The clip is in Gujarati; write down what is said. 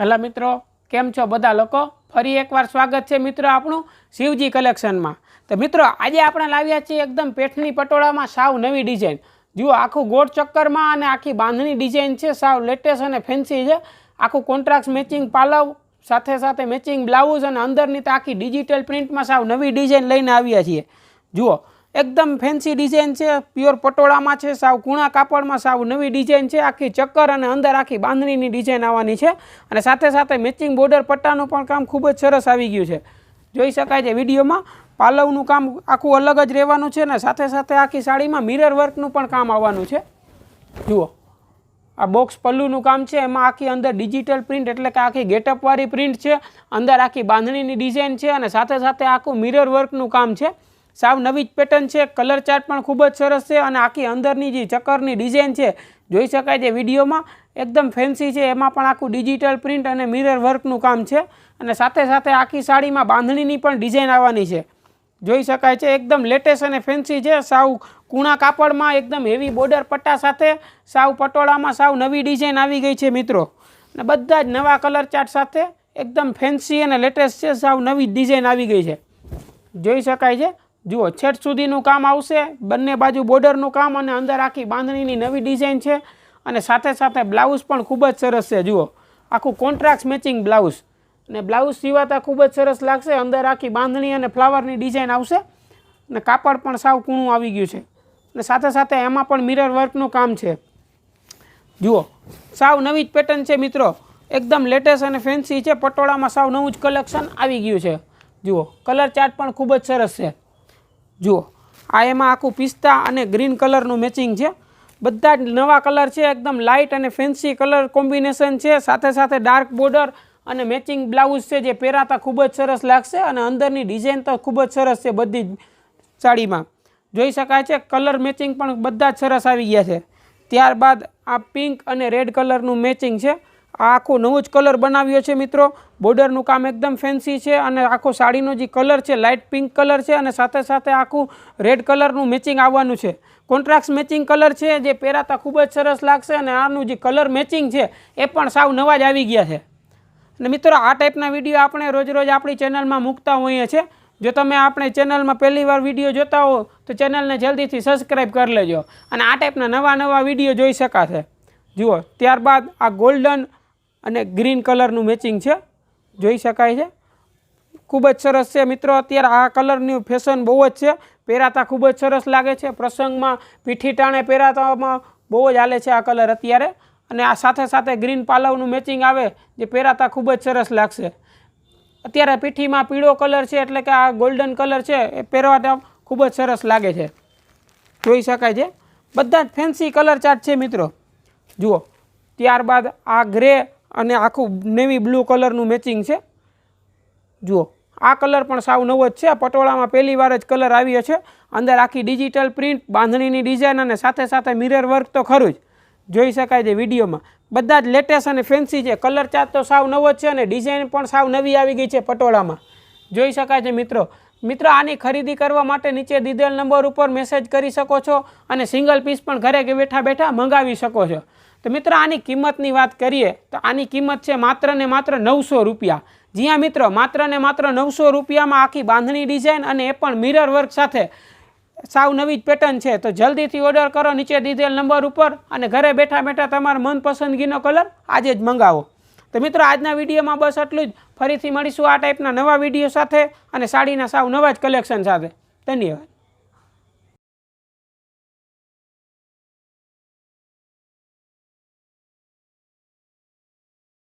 હેલો મિત્રો, કેમ છો બધા લોકો? ફરી એકવાર સ્વાગત છે મિત્રો આપણું શિવજી કલેક્શનમાં. તો મિત્રો, આજે આપણે લાવ્યા છીએ એકદમ પેઠની પટોળામાં સાવ નવી ડિઝાઇન. જુઓ, આખું ગોળ ચક્કરમાં અને આખી બાંધણી ડિઝાઇન છે, સાવ લેટેસ્ટ અને ફેન્સી છે. આખું કોન્ટ્રાક્ટ મેચિંગ પાલવ, સાથે સાથે મેચિંગ બ્લાઉઝ અને અંદરની તો આખી ડિજિટલ પ્રિન્ટમાં સાવ નવી ડિઝાઇન લઈને આવ્યા છીએ. જુઓ એકદમ ફેન્સી ડિઝાઇન છે પ્યોર પટોળામાં છે, સાવ કૂણા કાપડમાં, સાવ નવી ડિઝાઇન છે, આખી ચક્કર અને અંદર આખી બાંધણીની ડિઝાઇન આવવાની છે. અને સાથે સાથે મેચિંગ બોર્ડર પટ્ટાનું પણ કામ ખૂબ જ સરસ આવી ગયું છે. જોઈ શકાય છે વિડીયોમાં, પાલવનું કામ આખું અલગ જ રહેવાનું છે અને સાથે સાથે આખી સાડીમાં મિરર વર્કનું પણ કામ આવવાનું છે. જુઓ. આ બોક્સ પલ્લુનું કામ છે, એમાં આખી અંદર ડિજિટલ પ્રિન્ટ એટલે કે આખી ગેટઅપવાળી પ્રિન્ટ છે, અંદર આખી બાંધણીની ડિઝાઇન છે અને સાથે સાથે આખું મિરર વર્કનું કામ છે. સાવ નવી જ પેટર્ન છે. કલર ચાર્ટ પણ ખૂબ જ સરસ છે અને આખી અંદરની જે ચક્કરની ડિઝાઇન છે, જોઈ શકાય છે વિડીયોમાં. એકદમ ફેન્સી છે. એમાં પણ આખું ડિજિટલ પ્રિન્ટ અને મિરર વર્કનું કામ છે અને સાથે સાથે આખી સાડીમાં બાંધણીની પણ ડિઝાઇન આવવાની છે. જોઈ શકાય છે. એકદમ લેટેસ્ટ અને ફેન્સી છે. સાવ કૂણા કાપડમાં એકદમ હેવી બોર્ડર પટ્ટા સાથે સાવ પટોળામાં સાવ નવી ડિઝાઇન આવી ગઈ છે મિત્રો. અને બધા જ નવા કલર ચાર્ટ સાથે એકદમ ફેન્સી અને લેટેસ્ટ છે. સાવ નવી ડિઝાઇન આવી ગઈ છે. જોઈ શકાય છે. જુઓ, છેટ સુધીનું કામ આવશે. બંને બાજુ બોર્ડરનું કામ અને અંદર આખી બાંધણીની નવી ડિઝાઇન છે અને સાથે સાથે બ્લાઉઝ પણ ખૂબ જ સરસ છે. જુઓ, આખું કોન્ટ્રાક્ટ મેચિંગ બ્લાઉઝ. અને બ્લાઉઝ સિવાતા ખૂબ જ સરસ લાગશે. અંદર આખી બાંધણી અને ફ્લાવરની ડિઝાઇન આવશે. અને કાપડ પણ સાવ કૂણું આવી ગયું છે. અને સાથે સાથે એમાં પણ મિરર વર્કનું કામ છે. જુઓ, સાવ નવી જ પેટર્ન છે મિત્રો. એકદમ લેટેસ્ટ અને ફેન્સી છે. પટોળામાં સાવ નવું જ કલેક્શન આવી ગયું છે. જુઓ કલર ચાર્ટ પણ ખૂબ જ સરસ છે. જુઓ, આ એમાં આખું પિસ્તા અને ગ્રીન કલરનું મેચિંગ છે. બધા જ નવા કલર છે, એકદમ લાઇટ અને ફેન્સી કલર કોમ્બિનેશન છે. સાથે સાથે ડાર્ક બોર્ડર અને મેચિંગ બ્લાઉઝ છે જે પહેરાતા ખૂબ જ સરસ લાગશે અને અંદરની ડિઝાઇન તો ખૂબ જ સરસ છે બધી સાડીમાં. જોઈ શકાય છે, કલર મેચિંગ પણ બધા જ સરસ આવી ગયા છે. ત્યારબાદ આ પિંક અને રેડ કલરનું મેચિંગ છે. આખો નવો જ કલર બનાવ્યો છે મિત્રો. બોર્ડરનું કામ એકદમ ફેન્સી છે અને આખો સાડીનો જે કલર છે લાઇટ પિંક કલર છે અને સાથે સાથે આખું રેડ કલરનું મેચિંગ આવવાનું છે. કોન્ટ્રાક્ટ મેચિંગ કલર છે જે પહેરાતા ખૂબ જ સરસ લાગશે અને આનું જે કલર મેચિંગ છે એ પણ સાવ નવા જ આવી ગયા છે. અને મિત્રો, આ ટાઈપના વીડિયો આપણે રોજ રોજ આપણી ચેનલમાં મૂકતા હોઈએ છીએ. જો તમે આપણે ચેનલમાં પહેલી વાર વીડિયો જોતા હો, તો ચેનલને જલ્દીથી સબસ્ક્રાઈબ કરી લેજો. અને આ ટાઈપના નવા નવા વીડિયો જોઈ શકાશે. જુઓ, ત્યારબાદ આ ગોલ્ડન અને ગ્રીન કલરનું મેચિંગ છે. જોઈ શકાય છે. ખૂબ જ સરસ છે મિત્રો. અત્યારે આ કલરની ફેશન બહુ જ છે. પહેરાતા ખૂબ જ સરસ લાગે છે. પ્રસંગમાં પીઠી ટાણે પહેરાતામાં બહુ જ હાલે છે આ કલર અત્યારે. અને આ સાથે સાથે ગ્રીન પાલવનું મેચિંગ આવે જે પહેરાતા ખૂબ જ સરસ લાગશે. અત્યારે પીઠીમાં પીળો કલર છે એટલે કે આ ગોલ્ડન કલર છે એ પહેરવાતા ખૂબ જ સરસ લાગે છે. જોઈ શકાય છે. બધા જ ફેન્સી કલર ચાર્ટ છે મિત્રો. જુઓ. ત્યારબાદ આ ગ્રે અને આખું નેવી બ્લુ કલરનું મેચિંગ છે. જુઓ, આ કલર પણ સાવ નવો જ છે. પટોળામાં પહેલી વાર જ કલર આવ્યો છે અંદર આખી ડિજિટલ પ્રિન્ટ બાંધણીની ડિઝાઇન અને સાથે સાથે મિરર વર્ક તો ખરું જ. જોઈ શકાય છે વિડીયોમાં. બધા જ લેટેસ્ટ અને ફેન્સી છે. કલર ચાર્ટ તો સાવ નવો જ છે અને ડિઝાઇન પણ સાવ નવી આવી ગઈ છે પટોળામાં. જોઈ શકાય છે મિત્રો. મિત્રો, આની ખરીદી કરવા માટે નીચે દીધેલ નંબર ઉપર મેસેજ કરી શકો છો અને સિંગલ પીસ પણ ઘરે બેઠા બેઠા મંગાવી શકો છો. તો મિત્રો, આની કિંમતની વાત કરીએ તો આની કિંમત છે માત્ર ને માત્ર નવસો રૂપિયા. જી હા મિત્રો, માત્ર ને માત્ર નવસો રૂપિયામાં આખી બાંધણી ડિઝાઇન અને એ પણ મિરર વર્ક સાથે સાવ નવી જ પેટર્ન છે. તો જલ્દીથી ઓર્ડર કરો નીચે દીધેલ નંબર ઉપર અને ઘરે બેઠા બેઠા તમારા મનપસંદગીનો કલર આજે જ મંગાવો. તો મિત્રો, આજના વિડીયોમાં બસ આટલું જ. ફરીથી મળીશું આ ટાઈપના નવા વીડિયો સાથે અને સાડીના સાવ નવા જ કલેક્શન સાથે. ધન્યવાદ.